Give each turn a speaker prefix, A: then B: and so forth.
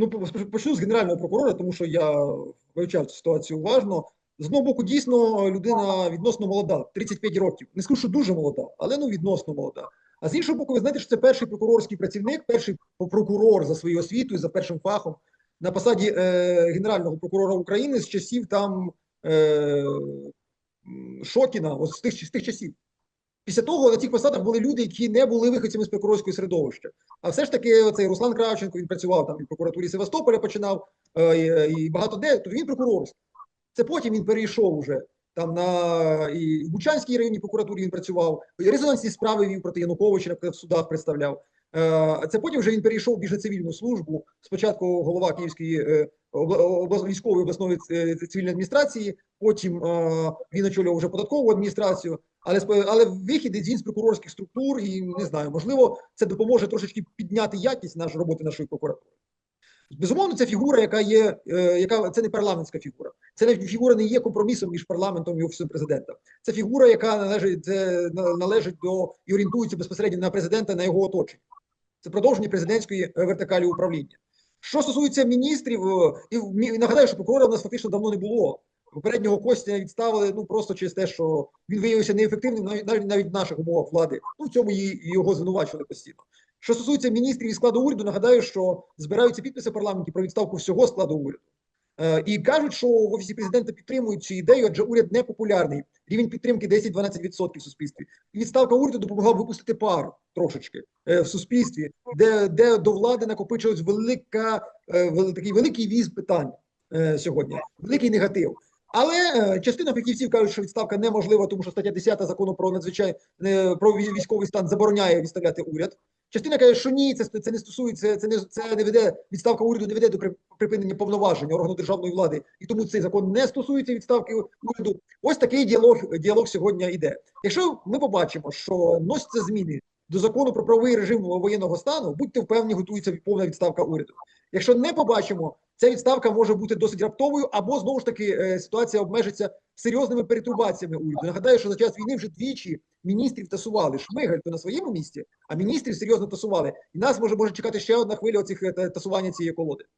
A: ну почну з генерального прокурора, тому що я вивчав цю ситуацію уважно. З одного боку, дійсно, людина відносно молода, 35 років. Не скажу, що дуже молода, але ну відносно молода. А з іншого боку, ви знаєте, що це перший прокурорський працівник, перший прокурор за своєю освітою, за першим фахом на посаді е, генерального прокурора України з часів там е, Шокіна, ось з тих, з тих часів. Після того на цих посадах були люди, які не були виходцями з прокурорського середовища. А все ж таки, цей Руслан Кравченко він працював там і в прокуратурі Севастополя починав, е, і, багато де, то він прокурор. Це потім він перейшов уже там на і в Бучанській районній прокуратурі він працював, резонансні справи вів проти Януковича, наприклад, в судах представляв. Е, Це потім вже він перейшов більш на цивільну службу. Спочатку голова Київської е, обла- обла- військової обласної цивільної адміністрації, потім він очолював вже податкову адміністрацію. Але але вихід він з прокурорських структур, і не знаю, можливо, це допоможе трошечки підняти якість нашої роботи нашої прокуратури. Безумовно, це фігура, яка є, е, яка це не парламентська фігура. Це не фігура не є компромісом між парламентом і офісом президента. Це фігура, яка належить це належить до і орієнтується безпосередньо на президента, на його оточення. Це продовження президентської е, вертикалі управління. Що стосується міністрів, е, і нагадаю, що прокурора у нас фактично давно не було. Попереднього Костя відставили ну просто через те, що він виявився неефективним навіть навіть навіть в наших умовах влади. Ну в цьому і його звинувачували постійно. Що стосується міністрів і складу уряду, нагадаю, що збираються підписи в парламенті про відставку всього складу уряду. Е, І кажуть, що в офісі президента підтримують цю ідею, адже уряд не популярний. Рівень підтримки 10-12% в суспільстві. І відставка уряду допомогла випустити пару трошечки е, в суспільстві, де, де до влади накопичилась велика е, такий великий віз питань е, сьогодні, великий негатив. Але е, частина фахівців кажуть, що відставка неможлива, тому що стаття 10 закону про надзвичай про військовий стан забороняє відставляти уряд. Частина каже, що ні, це, це не стосується, це не це не веде відставка уряду, не веде до припинення повноважень органу державної влади, і тому цей закон не стосується відставки уряду. Ось такий діалог діалог сьогодні йде. Якщо ми побачимо, що носяться зміни до закону про правовий режим воєнного стану, будьте впевнені, готується повна відставка уряду. Якщо не побачимо, ця відставка може бути досить раптовою, або знову ж таки е, ситуація обмежиться серйозними перетурбаціями уряду. Нагадаю, що за час війни вже двічі міністрів тасували. Шмигаль то на своєму місці, а міністрів серйозно тасували. І нас може може чекати ще одна хвиля оцих е, тасування цієї колоди.